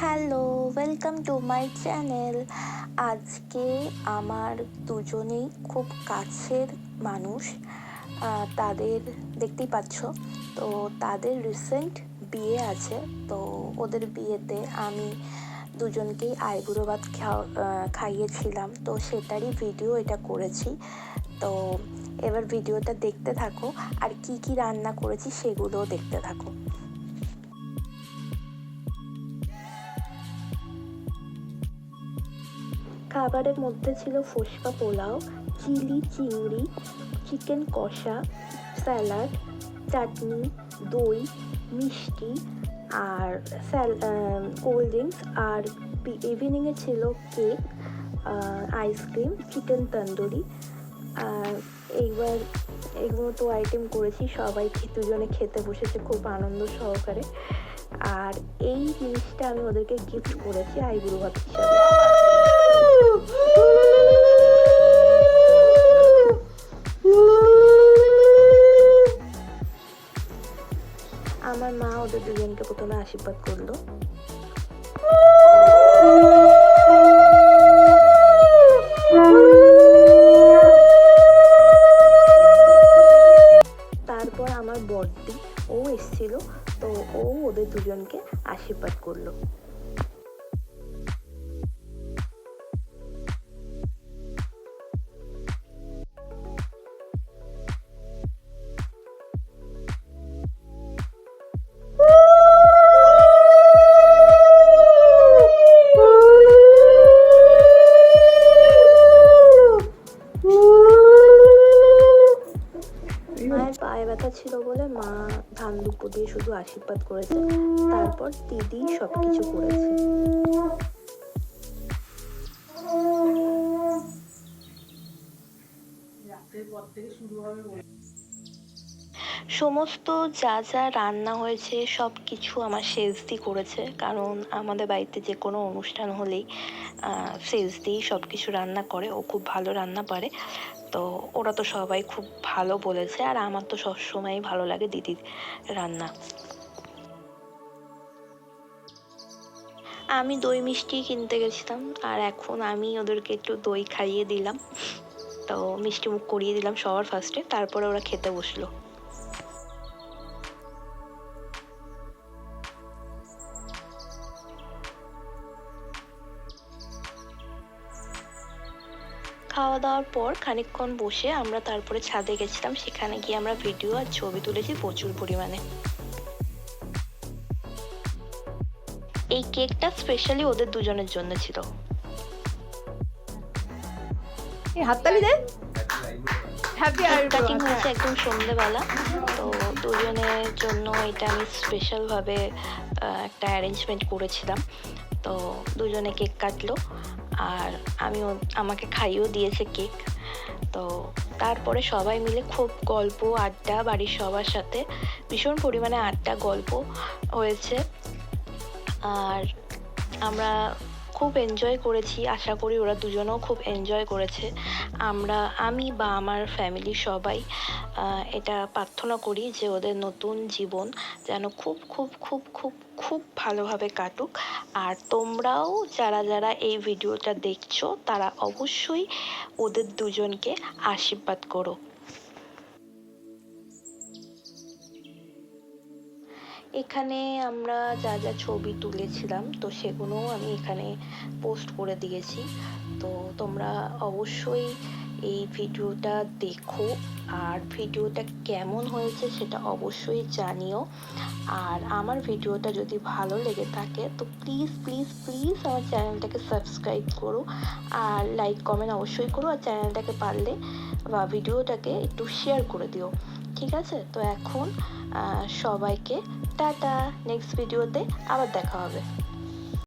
Hello welcome to my channel আজকে আমার দুজনেই খুব কাছের মানুষ তাদের দেখতেই পাচ্ছ, তো তাদের রিসেন্ট বিয়ে আছে, তো ওদের বিয়েতে আমি দুজনকেই আইবুড়ো ভাত খাইয়েছিলাম, তো সেটারই ভিডিও এটা করেছি। তো এবার ভিডিওটা দেখতে থাকো, আর কি কি রান্না করেছি সেগুলোও দেখতে থাকো। খাবারের মধ্যে ছিল ফুচকা পোলাও, চিলি চিংড়ি, চিকেন কষা, স্যালাড, চাটনি, দই, মিষ্টি আর কোল্ড ড্রিঙ্কস আর ইভিনিংয়ে ছিল কেক আইসক্রিম, চিকেন তন্দুরি। এইবার এগুলো তো আইটেম করেছি, সবাই দুজনে খেতে বসেছে খুব আনন্দ সহকারে। আর এই জিনিসটা আমি ওদেরকে গিফট করেছি আইবুড়ো ভাত হিসাবে। দুজনকে প্রথমে আশীর্বাদ করল। তারপর আমার বড়দি ও এসেছিল, তো ও ওদের দুজনকে আশীর্বাদ করল। ছিল বলে মা ধান দুপো দিয়ে শুধু আশীর্বাদ করেছে। তারপর দিদি সবকিছু করেছে। সমস্ত যা যা রান্না হয়েছে সব কিছু আমার শেষদি করেছে। কারণ আমাদের বাড়িতে যে কোনো অনুষ্ঠান হলেই শেষদি সব কিছু রান্না করে। ও খুব ভালো রান্না পারে। তো ওরা তো সবাই খুব ভালো বলেছে। আর আমার তো সবসময়ই ভালো লাগে দিদির রান্না। আমি দই মিষ্টি কিনতে গেছিলাম। আর এখন আমি ওদেরকে একটু দই খাইয়ে দিলাম। তো মিষ্টি মুখ করিয়ে দিলাম সবার ফার্স্টে তারপরে ওরা খেতে বসল। খাওয়া দাওয়ার পর খানিকক্ষণ বসে আমরা তারপরে ছাদে গেছিলাম। সেখানে গিয়ে আমরা ভিডিও আর ছবি তুলেছি প্রচুর পরিমাণে। এই কেকটা স্পেশালি ওদের দুজনের জন্য ছিল। হাততালি হ্যাপি কাটিং হয়েছে একদম সন্ধেবেলা। তো দুজনের জন্য এটা আমি স্পেশালভাবে একটা অ্যারেঞ্জমেন্ট করেছিলাম। তো দুজনে কেক কাটলো। আর আমি আমাকে খাইয়েও দিয়েছে কেক। তো তারপরে সবাই মিলে খুব গল্প, আড্ডা, বাড়ির সবার সাথে ভীষণ পরিমাণে আড্ডা, গল্প হয়েছে। আর আমরা খুব এনজয় করেছি। আশা করি ওরা দুজনেও খুব এনজয় করেছে। আমরা, আমি বা আমার ফ্যামিলি সবাই এটা প্রার্থনা করি যে ওদের নতুন জীবন যেন খুব খুব খুব খুব খুব ভালোভাবে কাটুক। আর তোমরাও যারা যারা এই ভিডিওটা দেখছ, তারা অবশ্যই ওদের দুজনকে আশীর্বাদ করো। এখানে আমরা যা যা ছবি তুলেছিলাম, তো সেগুলোও আমি এখানে পোস্ট করে দিয়েছি। তো তোমরা অবশ্যই এই ভিডিওটা দেখো, আর ভিডিওটা কেমন হয়েছে সেটা অবশ্যই জানিও। আর আমার ভিডিওটা যদি ভালো লেগে থাকে, তো প্লিজ প্লিজ প্লিজ আমার চ্যানেলটাকে সাবস্ক্রাইব করো। আর লাইক কমেন্ট অবশ্যই করো, আর চ্যানেলটাকে পারলে বা ভিডিওটাকে একটু শেয়ার করে দিও। ঠিক আছে? তো এখন সবাইকে টাটা নেক্সট ভিডিওতে আবার দেখা হবে।